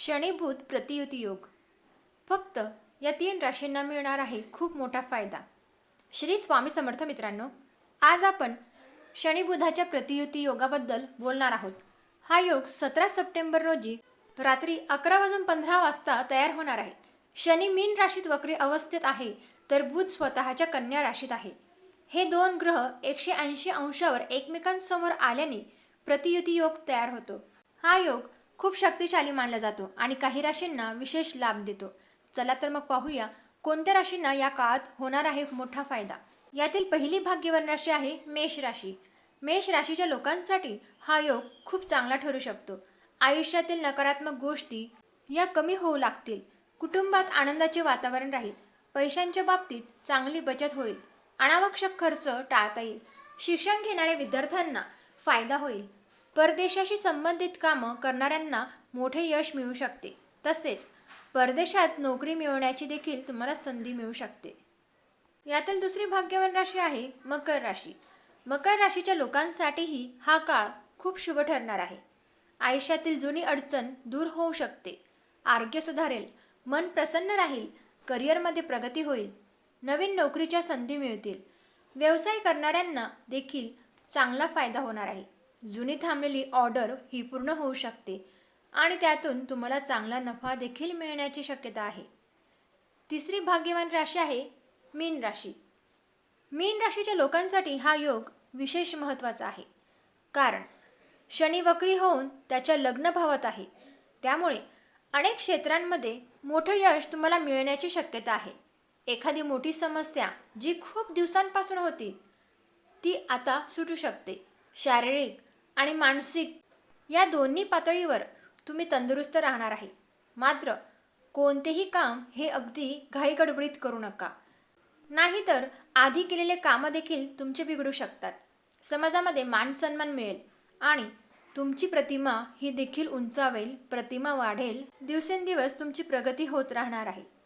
शनीभूत प्रतियुती योग. फक्त या तीन राशींना मिळणार आहे खूप मोठा फायदा. श्री स्वामी समर्थ मित्रांनो आज आपण शनिबुधाच्या प्रतियुती योगाबद्दल बोलणार आहोत. हा योग सतरा सप्टेंबर रोजी रात्री अकरा वाजून पंधरा वाजता तयार होणार आहे. शनी मीन राशीत वक्री अवस्थेत आहे तर बुध स्वतःच्या कन्या राशीत आहे. हे दोन ग्रह एकशे ऐंशी अंशावर एकमेकांसमोर आल्याने प्रतियुती योग तयार होतो. हा योग खूप शक्तिशाली मानला जातो आणि काही राशींना विशेष लाभ देतो. चला तर मग पाहूया कोणत्या राशींना या काळात होणार आहे मोठा फायदा. यातील पहिली भाग्यवान राशी आहे मेष राशी. मेष राशीच्या लोकांसाठी हा योग खूप चांगला ठरू शकतो. आयुष्यातील नकारात्मक गोष्टी या कमी होऊ लागतील. कुटुंबात आनंदाचे वातावरण राहील. पैशांच्या बाबतीत चांगली बचत होईल. अनावश्यक खर्च टाळता येईल. शिक्षण घेणाऱ्या विद्यार्थ्यांना फायदा होईल. परदेशाशी संबंधित कामं करणाऱ्यांना मोठे यश मिळू शकते. तसेच परदेशात नोकरी मिळवण्याची देखील तुम्हाला संधी मिळू शकते. यातील दुसरी भाग्यवान राशी आहे मकर राशी. मकर राशीच्या लोकांसाठीही हा काळ खूप शुभ ठरणार आहे. आयुष्यातील जुनी अडचण दूर होऊ शकते. आरोग्य सुधारेल मन प्रसन्न राहील करिअरमध्ये प्रगती होईल नवीन नोकरीच्या संधी मिळतील. व्यवसाय करणाऱ्यांना देखील चांगला फायदा होणार आहे. जुनी थांबलेली ऑर्डर ही पूर्ण होऊ शकते आणि त्यातून तुम्हाला चांगला नफा देखील मिळण्याची शक्यता आहे. तिसरी भाग्यवान राशी आहे मीन राशी. मीन राशीच्या लोकांसाठी हा योग विशेष महत्त्वाचा आहे. कारण शनी वक्री होऊन त्याच्या लग्न भावात आहे. त्यामुळे अनेक क्षेत्रांमध्ये मोठं यश तुम्हाला मिळण्याची शक्यता आहे. एखादी मोठी समस्या जी खूप दिवसांपासून होती ती आता सुटू शकते. शारीरिक आणि मानसिक या दोन्ही पातळीवर तुम्ही तंदुरुस्त राहणार आहे. मात्र कोणतेही काम हे अगदी घाईगडबडीत करू नका. नाहीतर आधी केलेले कामं देखील तुमचे बिघडू शकतात. समाजामध्ये मान सन्मान मिळेल आणि तुमची प्रतिमा ही देखील उंचावेल प्रतिमा वाढेल. दिवसेंदिवस तुमची प्रगती होत राहणार आहे.